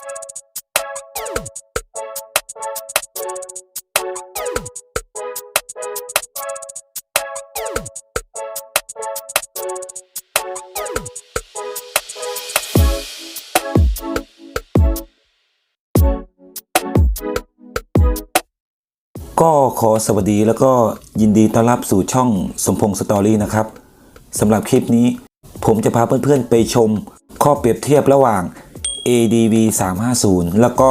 ก็ขอสวัสดีแล้วก็ยินดีต้อนรับสู่ช่องสมพงษ์สตอรี่นะครับสำหรับคลิปนี้ ผมจะพาเพื่อนๆไปชมข้อเปรียบเทียบระหว่าง ADV 350 แล้วก็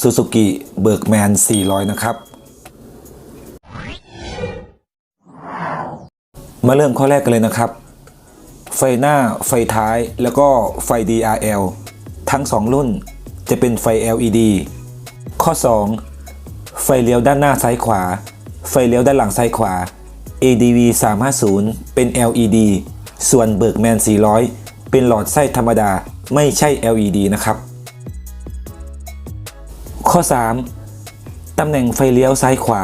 Suzuki Bergman 400 นะครับ มาเริ่มข้อแรกกันเลยนะครับ ไฟหน้าไฟท้ายแล้วก็ไฟ DRL ทั้ง 2 รุ่นจะเป็นไฟ LED ข้อ 2 ไฟเลี้ยวด้านหน้าซ้ายขวา ไฟเลี้ยวด้านหลังซ้ายขวา ADV 350 เป็น LED ส่วน Bergman 400 เป็นหลอดไส้ธรรมดา ไม่ใช่ LED นะครับ ข้อ 3 ตำแหน่งไฟเลี้ยวซ้ายขวา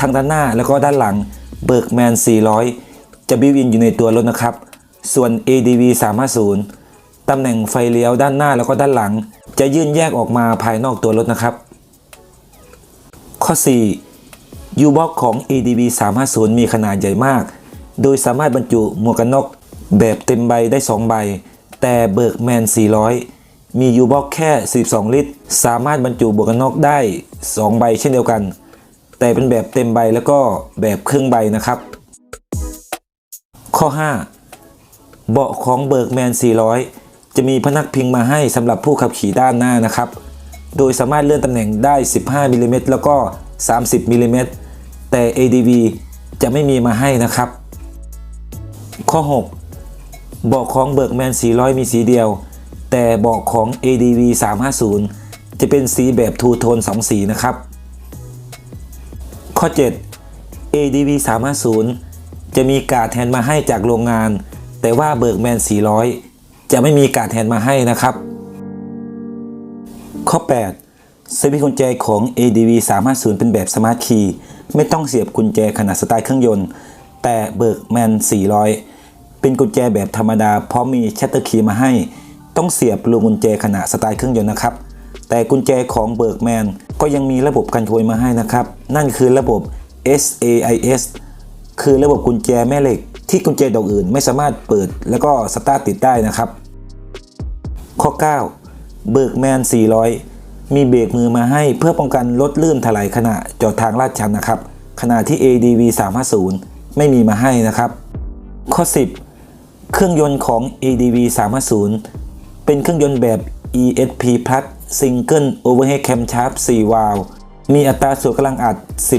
ทั้งด้านหน้าแล้วก็ด้านหลัง Bergman 400 จะบิวอินอยู่ในตัวรถนะครับ ส่วน ADV 350 ตำแหน่งไฟเลี้ยวด้านหน้าแล้วก็ด้านหลัง จะยื่นแยกออกมาภายนอกตัวรถนะครับ ข้อ 4 U-Box ของ ADV 350 มีขนาดใหญ่มาก โดยสามารถบรรจุหมวกกันน็อกแบบเต็มใบได้ 2 ใบ แต่เบิร์กแมน 400 มี U-Box แค่ 12 ลิตร สามารถบรรจุหมวกกันน็อกได้ 2 ใบเช่นเดียวกัน แต่เป็นแบบเต็มใบแล้วก็แบบครึ่งใบนะครับ ข้อ 5 เบาะของเบิร์กแมน 400 จะมีพนักพิงมาให้สำหรับผู้ขับขี่ด้านหน้านะครับ โดยสามารถเลื่อนตำแหน่งได้ 15มิลลิเมตรแล้วก็ 30มิลลิเมตรแต่ ADV จะไม่มีมาให้นะครับ ข้อ 6 เบาะของเบิร์กแมน400 มีสีเดียว แต่เบาะของ ADV 350 จะเป็นสีแบบทูโทน2 สีนะครับ ข้อ 7 ADV 350 จะมีการ์ดแทนมาให้จากโรงงาน แต่ว่าเบิร์กแมน400 จะไม่มีการ์ดแทนมาให้นะครับ ข้อ8สวิตช์กุญแจของ ADV 350 เป็นแบบสมาร์ทคีย์ไม่ต้องเสียบกุญแจขนาดสไตล์เครื่องยนต์ แต่เบิร์กแมน400 เป็นกุญแจแบบธรรมดาพร้อมมีชัตเตอร์คีย์มาให้ ต้องเสียบรูกุญแจขนาดสไตล์เครื่องยนต์นะครับ แต่กุญแจของเบิร์กแมนก็ยังมีระบบกันโชยมาให้นะครับ นั่นคือระบบ SAIS คือระบบกุญแจแม่เหล็ก ที่กุญแจดอกอื่นไม่สามารถเปิด แล้วก็สตาร์ทติดได้นะครับ ข้อ 9 เบิร์กแมน 400 มีเบรกมือมาให้เพื่อป้องกันรถลื่นถลายขณะจอดทางลาดชันนะครับขณะที่ ADV 350 ไม่มีมาให้นะครับ ข้อ 10 เครื่องยนต์ของ ADV 350 เป็นเครื่องยนต์แบบ ESP Plus Single Overhead Camshaft 4 วาล์วมีอัตราส่วนกำลังอัด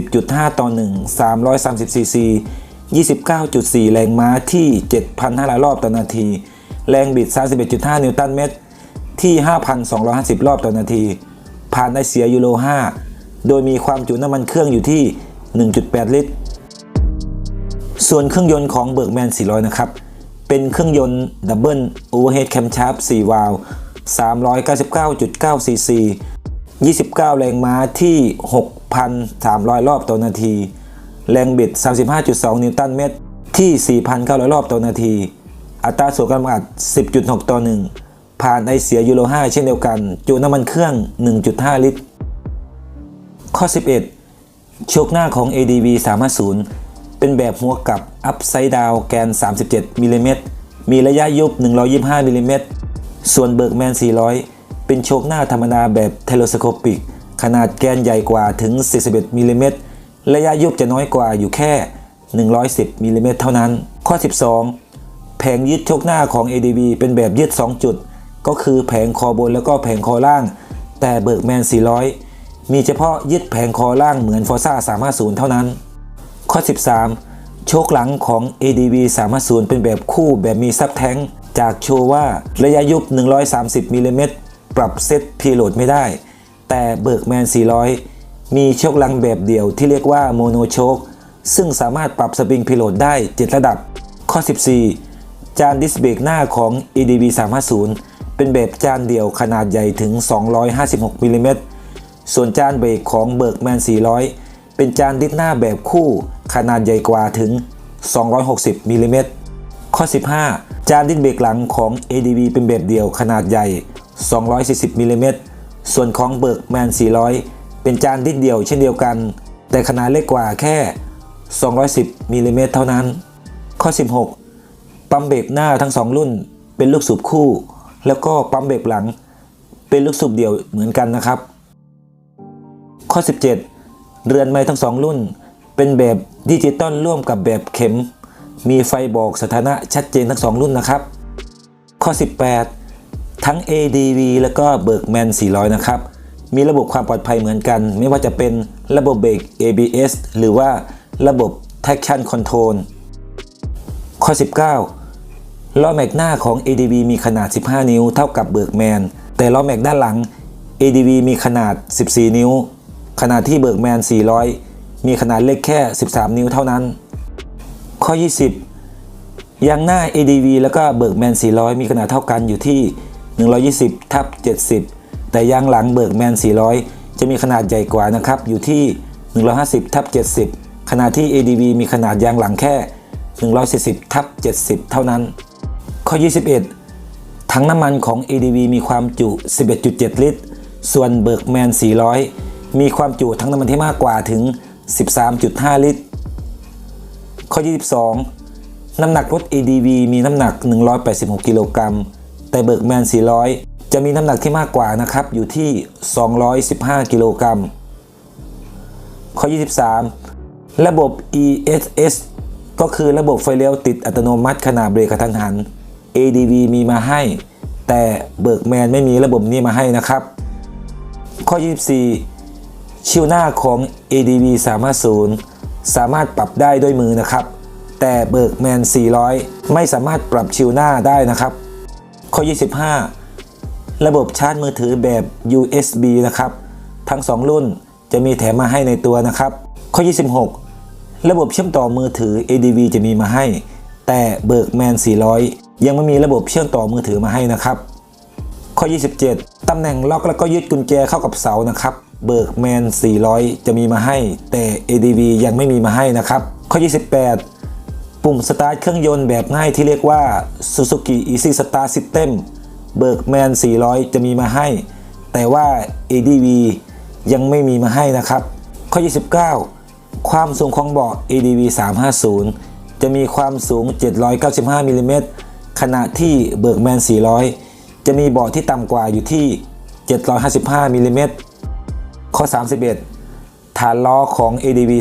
10.5 ต่อ 1 330 cc 29.4 แรงม้าที่ 7,500 รอบต่อนาที แรงบิด 31.5 นิวตันเมตร ที่ 5,250 รอบต่อนาที ผ่านไอเสียยูโร 5 โดยมีความจุน้ำมันเครื่องอยู่ที่ 1.8 ลิตร ส่วนเครื่องยนต์ของเบิร์กแมน 400 นะครับ เป็นเครื่องยนต์ดับเบิลโอเวอร์เฮดแคมชาร์ป4วาล์ว399.9ซีซี29 แรงม้าที่ 6,300 รอบต่อนาที แรงบิด 35.2 นิวตันเมตร ที่ 4,900 รอบต่อนาที อัตราส่วนกำลังอัด10.6 ต่อ 1 ผ่านไอเสียยูโร 5 เช่นเดียวกัน จุน้ำมันเครื่อง 1.5 ลิตร ข้อ 11 โชคหน้าของ ADV 350 เป็นแบบหัวกลับ Upside Down แกน 37มิลลิเมตรมีระยะยุบ 125มิลลิเมตรส่วนเบิร์กแมน 400 เป็นโชคหน้าธรรมดาแบบเทเลสโคปิก ขนาดแกนใหญ่กว่าถึง 41มิลลิเมตรระยะยุบจะน้อยกว่าอยู่แค่ 110มิลลิเมตรเท่านั้น ข้อ 12 แผงยึดโชคหน้าของ ADV เป็นแบบยึด 2 จุด ก็คือแผงคอบนแล้วก็แผงคอล่าง แต่เบิร์กแมน 400 มีเฉพาะยึดแผงคอล่างเหมือนฟอร์ซ่า350 เท่านั้น ข้อ 13 โชคหลังของ ADV 350เป็นแบบคู่แบบมีซับแท้งจากโชว์ว่าระยะยุบ 130มิลลิเมตรปรับเซตพีโหลดไม่ได้ แต่เบิร์กแมน 400 มีโชคหลังแบบเดียวที่เรียกว่าโมโนโชคซึ่งสามารถปรับสปริงพีโหลดได้ 7 ระดับ ข้อ 14 จานดิสเบรกหน้าของ ADV 350 เป็นแบบจานเดียวขนาดใหญ่ถึง 256มิลลิเมตร ส่วนจานเบรกของเบิร์กแมน 400 เป็นจานดิสหน้าแบบคู่ ขนาดใหญ่กว่าถึง 260มิลลิเมตรข้อ 15 จานดิสเบรกหลังของ ADV เป็นแบบเดียวขนาดใหญ่ 240มิลลิเมตรส่วนของเบิร์กแมน 400 เป็นจานดิดเดียวเช่นเดียวกัน แต่ขนาดเล็กกว่าแค่ 210มิลลิเมตรเท่านั้น ข้อ 16 ปั๊มเบรกหน้าทั้งสองรุ่น เป็นลูกสูบคู่ แล้วก็ปั๊มเบรกหลัง เป็นลูกสูบเดี่ยวเหมือนกันนะครับ ข้อ 17 เรือนไม้ทั้งสองรุ่น เป็นแบบดิจิตอลร่วมกับแบบเข็ม มีไฟบอกสถานะชัดเจนทั้งสองรุ่นนะครับ ข้อ 18 ทั้ง ADV แล้วก็เบิร์กแมน400 นะครับ มีระบบความปลอดภัยเหมือนกัน ไม่ว่าจะเป็นระบบเบรก ABS หรือว่าระบบ traction control ข้อ 19 ล้อแม็กหน้าของ ADV มีขนาด 15 นิ้ว เท่ากับเบิร์กแมนแต่ล้อแม็กด้านหลัง ADV มีขนาด 14 นิ้ว ขณะที่เบิร์กแมน400 มีขนาดเล็กแค่ 13 นิ้วเท่านั้น ข้อ 20 ยางหน้า ADV แล้วก็เบิร์กแมน 400 มีขนาดเท่ากันอยู่ที่ 120 ทับ 70 แต่ยางหลังเบิร์กแมน 400 จะมีขนาดใหญ่กว่านะครับอยู่ที่ 150 ทับ 70 ขณะที่ ADV มีขนาดยางหลังแค่ 140 ทับ 70 เท่านั้น ข้อ 21 ถังน้ำมันของ ADV มีความจุ 11.7 ลิตร ส่วนเบิร์กแมน 400 มีความจุถังน้ำมันที่มากกว่าถึง 13.5 ลิตร ข้อ 22 น้ำหนักรถ ADV มีน้ำหนัก 186 กิโลกรัม แต่เบิร์กแมน 400 จะมีน้ำหนักที่มากกว่านะครับ อยู่ที่ 215 กิโลกรัม ข้อ 23 ระบบ ESS ก็คือระบบไฟเลี้ยวติดอัตโนมัติขณะเบรกกระทันหัน ADV มีมาให้ แต่เบิร์กแมนไม่มีระบบนี้มาให้นะครับ ข้อ 24 ชิวหน้าของ ADV 350 สามารถปรับได้ด้วยมือนะครับ แต่เบิร์กแมน 400 ไม่สามารถปรับชิวหน้าได้นะครับ ข้อ 25 ระบบชาร์จมือถือแบบ USB นะครับ ทั้ง 2 รุ่นจะมีแถมมาให้ในตัวนะครับ ข้อ 26 ระบบเชื่อมต่อมือถือ ADV จะมีมาให้ แต่เบิร์กแมน 400 ยังไม่มีระบบเชื่อมต่อมือถือมาให้นะครับ ข้อ 27 ตำแหน่งล็อกแล้วก็ยึดกุญแจเข้ากับเสานะครับ เบิร์กแมน 400 จะมีมาให้ แต่ ADV ยังไม่มีมาให้นะครับ ข้อ 28 ปุ่มสตาร์ทเครื่องยนต์แบบง่ายที่เรียกว่า Suzuki Easy Start System เบิร์กแมน 400 จะมีมาให้ แต่ว่า ADV ยังไม่มีมาให้นะครับ ข้อ 29 ความสูงของเบาะ ADV 350 จะมีความสูง 795มิลลิเมตรขณะที่เบิร์กแมน 400 จะมีเบาะที่ต่ำกว่าอยู่ที่ 755มิลลิเมตร ข้อ 31 ฐานล้อของ ADV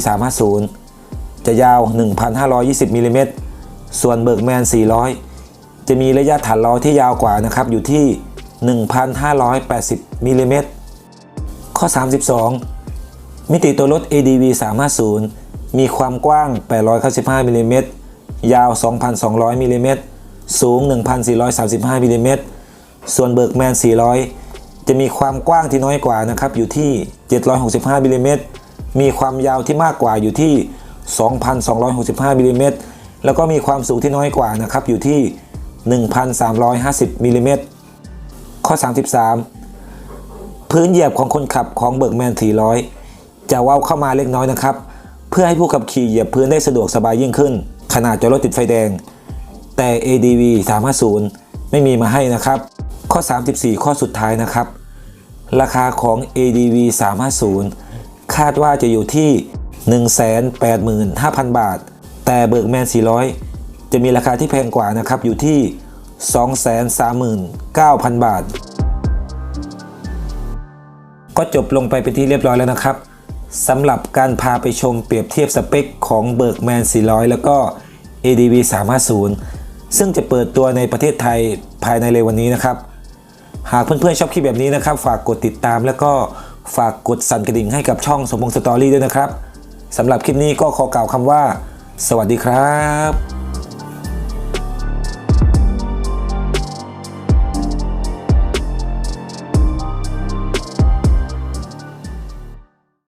350 จะยาว 1,520มิลิเมตรส่วนเบิร์กแมน 400 จะมีระยะฐานล้อที่ยาวกว่านะครับอยู่ที่ 1,580มิลิเมตรข้อ 32 มิติตัวรถ ADV 350 มีความกว้าง 895มิลิเมตรยาว 2,200มิลิเมตรสูง 1,435มิลิเมตรส่วนเบิร์กแมน 400 จะมีความกว้างที่น้อยกว่านะครับอยู่ที่ 765มิลลิเมตรมีความยาวที่มากกว่าอยู่ที่ 2,265มิลลิเมตรแล้วก็มีความสูงที่น้อยกว่านะครับอยู่ที่ 1,350มิลลิเมตรข้อ 33 พื้นเหยียบของคนขับของเบิร์กแมน 400 จะเว้าเข้ามาเล็กน้อยนะครับ เพื่อให้ผู้ขับขี่เหยียบพื้นได้สะดวกสบายยิ่งขึ้น ขนาดจอดรถติดไฟแดง แต่ ADV 350 ไม่มีมาให้นะครับ ข้อ 34 ข้อสุดท้ายนะครับ ราคาของ ADV 350 คาดว่าจะอยู่ที่ 185,000 บาท แต่เบิร์กแมน 400 จะมีราคาที่แพงกว่านะครับ อยู่ที่ 239,000 บาท ก็จบลงไปเป็นที่เรียบร้อยแล้วนะครับสำหรับการพาไปชมเปรียบเทียบสเปคของเบิร์กแมน 400 แล้วก็ ADV 350ซึ่งจะเปิดตัวในประเทศไทยภายในเร็ววันนี้นะครับ หากเพื่อนๆชอบคลิปแบบนี้นะครับ ฝากกดติดตามแล้วก็ฝากกดสั่นกระดิ่งให้กับช่องสมพงษ์สตอรี่ด้วยนะครับสำหรับคลิปนี้ก็ขอกล่าวคำว่า สวัสดีครับ